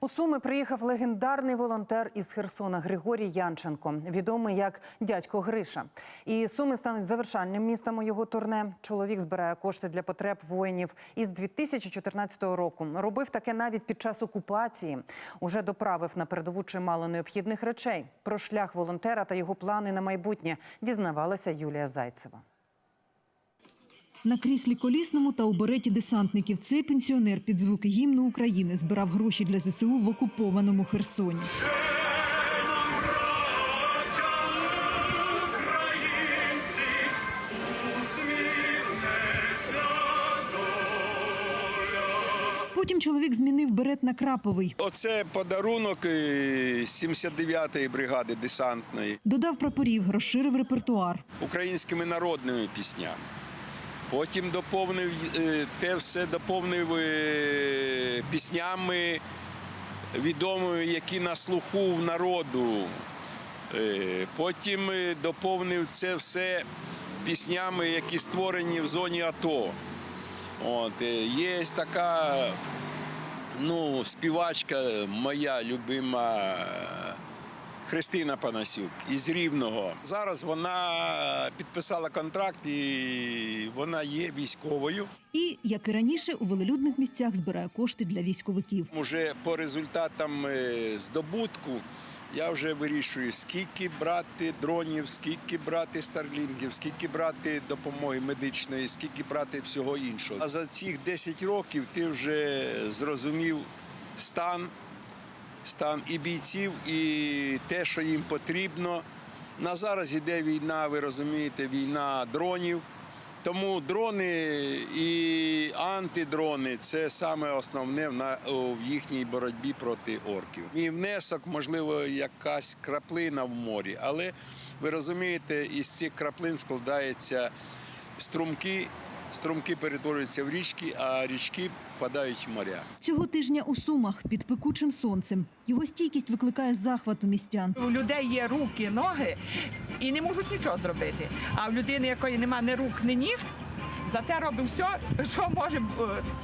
У Суми приїхав легендарний волонтер із Херсона Григорій Янченко, відомий як дядько Гриша. І Суми стануть завершальним містом у його турне. Чоловік збирає кошти для потреб воїнів із 2014 року. Робив таке навіть під час окупації. Уже доправив на передову чимало необхідних речей. Про шлях волонтера та його плани на майбутнє дізнавалася Юлія Зайцева. На кріслі колісному та у береті десантників цей пенсіонер під звуки гімну України збирав гроші для ЗСУ в окупованому Херсоні. Потім чоловік змінив берет на краповий. Оце подарунок е, 79-ї бригади десантної Додав прапорів, розширив репертуар. українськими народними піснями. Потім доповнив е, те все доповнив е, піснями відомими, які на слуху в народу. Е, Потім доповнив це все піснями, які створені в зоні АТО. От, є така ну, співачка моя любима Христина Панасюк із Рівного. Зараз вона підписала контракт і вона є військовою. І, як і раніше, у велелюдних місцях збирає кошти для військовиків. Уже по результатам е, здобутку я вже вирішую, скільки брати дронів, скільки брати старлінгів, скільки брати допомоги медичної, скільки брати всього іншого. А за цих 10 років ти вже зрозумів стан, стан і бійців, і те, що їм потрібно. На зараз іде війна, ви розумієте, війна дронів. Тому дрони і антидрони це саме основне в їхній боротьбі проти орків. Мій внесок, можливо, якась краплина в морі, але ви розумієте, із цих краплин складаються струмки. Струмки перетворюються в річки, а річки впадають в моря. Цього тижня у Сумах під пекучим сонцем. Його стійкість викликає захват у містян. У людей є руки, ноги і не можуть нічого зробити. А в людини, якої немає ні рук, ні ніг, зате робить все, що може е,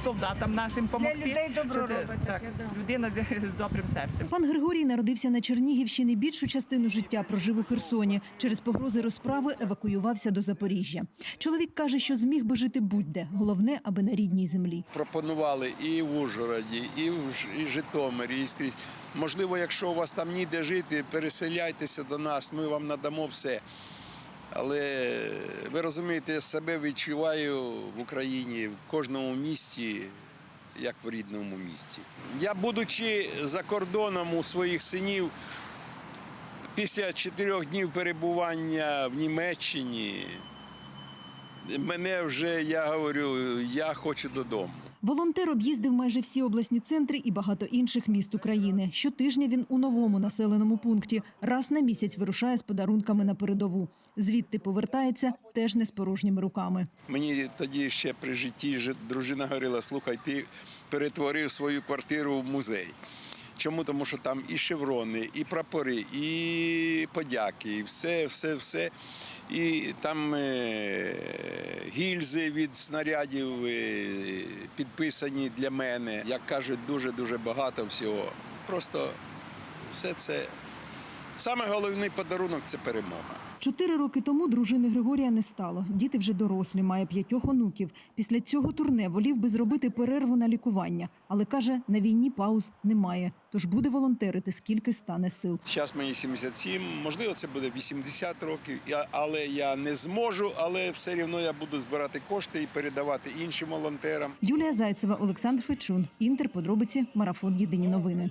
солдатам нашим допомогти. людей добро Що це- Так, людина з, з добрим серцем. Пан Григорій народився на Чернігівщині. Більшу частину життя прожив у Херсоні. Через погрози розправи евакуювався до Запоріжжя. Чоловік каже, що зміг би жити будь-де. Головне, аби на рідній землі. пропонували і в Ужгороді, і в і Житомирі, і скрізь. Можливо, якщо у вас там ніде жити, переселяйтеся до нас, ми вам надамо все. Але ви розумієте, я себе відчуваю в Україні, в кожному місті, як в рідному місті. Я, будучи за кордоном у своїх синів, після чотирьох днів перебування в Німеччині, мене вже, я говорю, я хочу додому. Волонтер об'їздив майже всі обласні центри і багато інших міст України. Щотижня він у новому населеному пункті. Раз на місяць вирушає з подарунками на передову. Звідти повертається теж не з порожніми руками. Мені тоді ще при житті жи- дружина говорила: слухай, ти перетворив свою квартиру в музей. Чому? Тому що там і шеврони, і прапори, і подяки, і все, все, все. І там е, гільзи від снарядів е, підписані для мене. Як кажуть, дуже-дуже багато всього. Просто все це. Саме головний подарунок це перемога. Чотири роки тому дружини Григорія не стало. Діти вже дорослі, має п'ятьох онуків. Після цього турне волів би зробити перерву на лікування, але каже, на війні пауз немає. Тож буде волонтерити, скільки стане сил. Зараз мені 77, можливо, це буде 80 років, але я не зможу, але все рівно я буду збирати кошти і передавати іншим волонтерам. Юлія Зайцева, Олександр Фечун. Інтер. Подробиці. Марафон. Єдині новини.